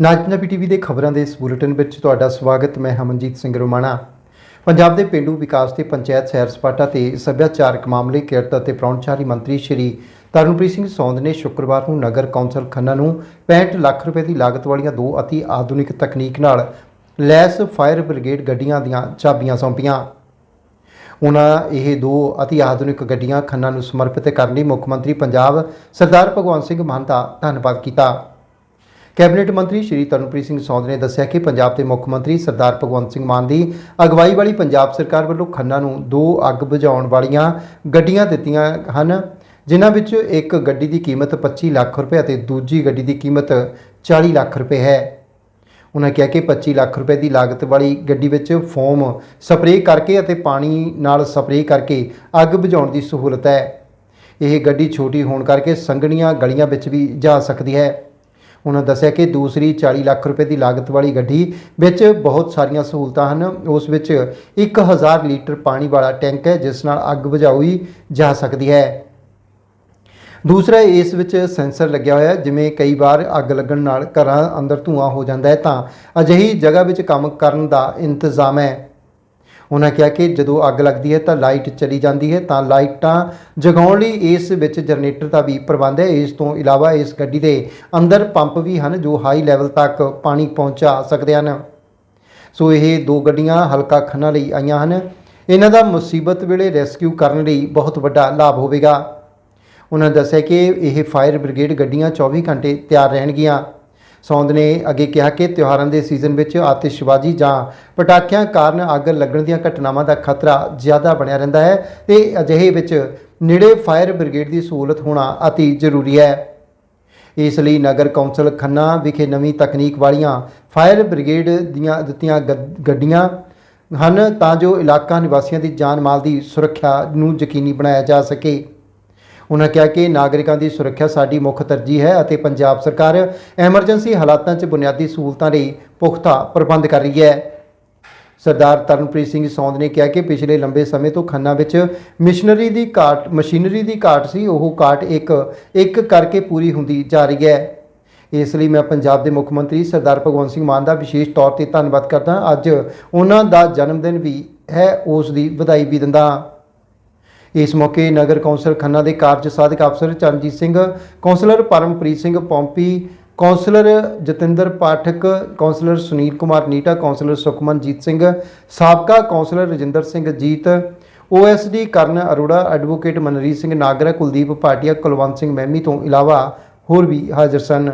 ਨਾਜ Punjabi TV ਦੇ ਖਬਰਾਂ ਦੇ ਇਸ ਬੁਲੇਟਿਨ ਵਿੱਚ ਤੁਹਾਡਾ ਸਵਾਗਤ, ਮੈਂ ਹਮਨਜੀਤ ਸਿੰਘ ਰੋਮਾਣਾ। ਪੰਜਾਬ ਦੇ ਪਿੰਡੂ ਵਿਕਾਸ ਤੇ ਪੰਚਾਇਤ ਸੈਰ ਸਪਾਟਾ ਤੇ ਸੱਭਿਆਚਾਰਕ ਮਾਮਲੇ, ਕਿਰਤ ਅਤੇ ਪ੍ਰਾਹੁਣਚਾਰੀ ਮੰਤਰੀ ਸ਼੍ਰੀ ਤਰਨਪ੍ਰੀਤ ਸਿੰਘ ਸੌਂਦ ਨੇ ਸ਼ੁੱਕਰਵਾਰ ਨੂੰ ਨਗਰ ਕੌਂਸਲ ਖੰਨਾ ਨੂੰ 65 ਲੱਖ ਰੁਪਏ ਦੀ ਲਾਗਤ ਵਾਲੀਆਂ ਦੋ ਅਤੀ ਆਧੁਨਿਕ ਤਕਨੀਕ ਨਾਲ ਲੈਸ ਫਾਇਰ ਬ੍ਰਿਗੇਡ ਗੱਡੀਆਂ ਦੀਆਂ ਚਾਬੀਆਂ ਸੌਂਪੀਆਂ। ਉਹਨਾਂ ਇਹ ਦੋ ਅਤੀ ਆਧੁਨਿਕ ਗੱਡੀਆਂ ਖੰਨਾ ਨੂੰ ਸਮਰਪਿਤ ਕਰਨ ਲਈ ਮੁੱਖ ਮੰਤਰੀ ਪੰਜਾਬ ਸਰਦਾਰ ਭਗਵੰਤ ਸਿੰਘ ਮਾਨ ਦਾ ਧੰਨਵਾਦ ਕੀਤਾ। ਕੈਬਨਿਟ ਮੰਤਰੀ ਸ਼੍ਰੀ ਤਰਨਪ੍ਰੀਤ ਸਿੰਘ ਸੌਂਦ ਨੇ ਦੱਸਿਆ ਕਿ ਪੰਜਾਬ ਦੇ ਮੁੱਖ ਮੰਤਰੀ ਸਰਦਾਰ ਭਗਵੰਤ ਸਿੰਘ ਮਾਨ ਦੀ ਅਗਵਾਈ ਵਾਲੀ ਪੰਜਾਬ ਸਰਕਾਰ ਵੱਲੋਂ ਖੰਨਾ ਨੂੰ ਦੋ ਅੱਗ ਬੁਝਾਉਣ ਵਾਲੀਆਂ ਗੱਡੀਆਂ ਦਿੱਤੀਆਂ ਹਨ, ਜਿਨ੍ਹਾਂ ਵਿੱਚ ਇੱਕ ਗੱਡੀ ਦੀ ਕੀਮਤ 25 ਲੱਖ ਰੁਪਏ ਅਤੇ ਦੂਜੀ ਗੱਡੀ ਦੀ ਕੀਮਤ 40 ਲੱਖ ਰੁਪਏ ਹੈ। ਉਹਨਾਂ ਕਿਹਾ ਕਿ 25 ਲੱਖ ਰੁਪਏ ਦੀ ਲਾਗਤ ਵਾਲੀ ਗੱਡੀ ਵਿੱਚ ਫੋਮ ਸਪਰੇਅ ਕਰਕੇ ਅਤੇ ਪਾਣੀ ਨਾਲ ਸਪਰੇਅ ਕਰਕੇ ਅੱਗ ਬੁਝਾਉਣ ਦੀ ਸਹੂਲਤ ਹੈ। ਇਹ ਗੱਡੀ ਛੋਟੀ ਹੋਣ ਕਰਕੇ ਸੰਘਣੀਆਂ ਗਲੀਆਂ ਵਿੱਚ ਵੀ ਜਾ ਸਕਦੀ ਹੈ। ਉਹਨਾਂ ਦੱਸਿਆ ਕਿ ਦੂਸਰੀ 40 ਲੱਖ ਰੁਪਏ ਦੀ ਲਾਗਤ ਵਾਲੀ ਗੱਡੀ ਵਿੱਚ ਬਹੁਤ ਸਾਰੀਆਂ ਸਹੂਲਤਾਂ ਹਨ। ਉਸ ਵਿੱਚ 1000 ਲੀਟਰ ਪਾਣੀ ਵਾਲਾ ਟੈਂਕ ਹੈ, ਜਿਸ ਨਾਲ ਅੱਗ ਬੁਝਾਈ ਜਾ ਸਕਦੀ ਹੈ। ਦੂਸਰਾ, ਇਸ ਵਿੱਚ ਸੈਂਸਰ ਲੱਗਿਆ ਹੋਇਆ ਹੈ, ਜਿਵੇਂ ਕਈ ਵਾਰ ਅੱਗ ਲੱਗਣ ਨਾਲ ਘਰਾਂ ਅੰਦਰ ਧੂਆਂ ਹੋ ਜਾਂਦਾ ਹੈ ਤਾਂ ਅਜਿਹੀ ਜਗ੍ਹਾ ਵਿੱਚ ਕੰਮ ਕਰਨ ਦਾ ਇੰਤਜ਼ਾਮ ਹੈ। ਉਹਨਾਂ ਕਿਹਾ ਕਿ ਜਦੋਂ ਅੱਗ ਲੱਗਦੀ ਹੈ ਤਾਂ ਲਾਈਟ ਚਲੀ ਜਾਂਦੀ ਹੈ, ਤਾਂ ਲਾਈਟਾਂ ਜਗਾਉਣ ਲਈ ਇਸ ਵਿੱਚ ਜਨਰੇਟਰ ਦਾ ਵੀ ਪ੍ਰਬੰਧ ਹੈ। ਇਸ ਤੋਂ ਇਲਾਵਾ ਇਸ ਗੱਡੀ ਦੇ ਅੰਦਰ ਪੰਪ ਵੀ ਹਨ ਜੋ ਹਾਈ ਲੈਵਲ ਤੱਕ ਪਾਣੀ ਪਹੁੰਚਾ ਸਕਦੇ ਹਨ। ਸੋ ਇਹ ਦੋ ਗੱਡੀਆਂ ਹਲਕਾ ਖੰਨਾ ਲਈ ਆਈਆਂ ਹਨ। ਇਹਨਾਂ ਦਾ ਮੁਸੀਬਤ ਵੇਲੇ ਰੈਸਕਿਊ ਕਰਨ ਲਈ ਬਹੁਤ ਵੱਡਾ ਲਾਭ ਹੋਵੇਗਾ। ਉਹਨਾਂ ਦੱਸਿਆ ਕਿ ਇਹ ਫਾਇਰ ਬ੍ਰਿਗੇਡ ਗੱਡੀਆਂ 24 ਘੰਟੇ ਤਿਆਰ ਰਹਿਣਗੀਆਂ। ਸੌਂਦ ਨੇ ਅੱਗੇ ਕਿਹਾ ਕਿ ਤਿਉਹਾਰਾਂ ਦੇ ਸੀਜ਼ਨ ਵਿੱਚ ਆਤਿਸ਼ਬਾਜ਼ੀ ਜਾਂ ਪਟਾਕਿਆਂ ਕਾਰਨ ਅੱਗ ਲੱਗਣ ਦੀਆਂ ਘਟਨਾਵਾਂ ਦਾ ਖਤਰਾ ਜ਼ਿਆਦਾ ਬਣਿਆ ਰਹਿੰਦਾ ਹੈ ਤੇ ਅਜਿਹੇ ਵਿੱਚ ਨੇੜੇ ਫਾਇਰ ਬ੍ਰਿਗੇਡ ਦੀ ਸਹੂਲਤ ਹੋਣਾ ਅਤੀ ਜ਼ਰੂਰੀ ਹੈ। ਇਸ ਲਈ ਨਗਰ ਕੌਂਸਲ ਖੰਨਾ ਵਿਖੇ ਨਵੀਂ ਤਕਨੀਕ ਵਾਲੀਆਂ ਫਾਇਰ ਬ੍ਰਿਗੇਡ ਦੀਆਂ ਦਿੱਤੀਆਂ ਗ- ਗੱਡੀਆਂ ਹਨ ਤਾਂ ਜੋ ਇਲਾਕਾ ਨਿਵਾਸੀਆਂ ਦੀ ਜਾਨ ਮਾਲ ਦੀ ਸੁਰੱਖਿਆ ਨੂੰ ਯਕੀਨੀ ਬਣਾਇਆ ਜਾ ਸਕੇ। ਉਹਨਾਂ ਕਿਹਾ ਕਿ ਨਾਗਰਿਕਾਂ ਦੀ ਸੁਰੱਖਿਆ ਸਾਡੀ ਮੁੱਖ ਤਰਜੀਹ ਹੈ ਅਤੇ ਪੰਜਾਬ ਸਰਕਾਰ ਐਮਰਜੈਂਸੀ ਹਾਲਾਤਾਂ 'ਚ ਬੁਨਿਆਦੀ ਸਹੂਲਤਾਂ ਲਈ ਪੁਖਤਾ ਪ੍ਰਬੰਧ ਕਰ ਰਹੀ ਹੈ। ਸਰਦਾਰ ਤਰਨਪ੍ਰੀਤ ਸਿੰਘ ਸੌਂਦ ਨੇ ਕਿਹਾ ਕਿ ਪਿਛਲੇ ਲੰਬੇ ਸਮੇਂ ਤੋਂ ਖੰਨਾ ਵਿੱਚ ਮਿਸ਼ਨਰੀ ਦੀ ਘਾਟ ਮਸ਼ੀਨਰੀ ਦੀ ਘਾਟ ਸੀ, ਉਹ ਘਾਟ ਇੱਕ ਇੱਕ ਕਰਕੇ ਪੂਰੀ ਹੁੰਦੀ ਜਾ ਰਹੀ ਹੈ। ਇਸ ਲਈ ਮੈਂ ਪੰਜਾਬ ਦੇ ਮੁੱਖ ਮੰਤਰੀ ਸਰਦਾਰ ਭਗਵੰਤ ਸਿੰਘ ਮਾਨ ਦਾ ਵਿਸ਼ੇਸ਼ ਤੌਰ ਤੇ ਧੰਨਵਾਦ ਕਰਦਾ ਅੱਜ ਉਹਨਾਂ ਦਾ ਜਨਮ ਦਿਨ ਵੀ ਹੈ, ਉਸ ਦੀ ਵਧਾਈ ਵੀ ਦਿੰਦਾ ਹਾਂ। ਇਸ ਮੌਕੇ ਨਗਰ ਕੌਂਸਲ ਖੰਨਾ ਦੇ ਕਾਰਜ ਸਾਧਕ ਅਫਸਰ Charanjit Singh, councillor Parampreet Singh Pompy, councillor Jatinder Pathak, councillor Sunil Kumar Neeta, councillor Sukhmanjit Singh, ਸਾਬਕਾ councillor Rajinder Singh Jeet OSD Karan Arora, advocate Manreet Singh Nagra, Kuldeep Bhatia, Kulwant Singh Mehmi ਤੋਂ ਇਲਾਵਾ ਹੋਰ ਵੀ ਹਾਜ਼ਰ ਸਨ।